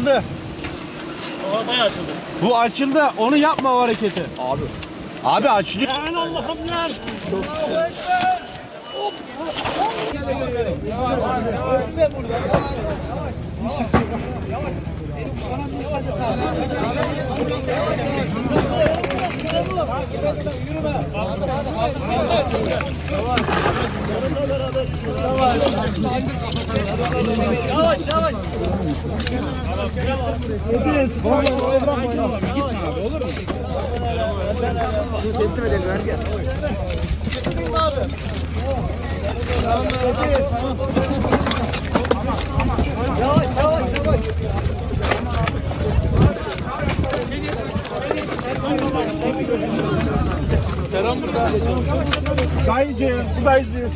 açıldı. O bayağı açıldı. Bu açıldı. Onu yapma o hareketi. Abi. Abi açılıyor. Yani Allah'ım lan. Allahu Ekber. Hop. Yavaş. Ediz. Bırak orayı bırak. Gitme abi olur mu? Şunu teslim edelim ver gel. Getirdin mi abi? Yavaş yavaş yavaş. Serhan burada. Dayıcı, buradayız biz.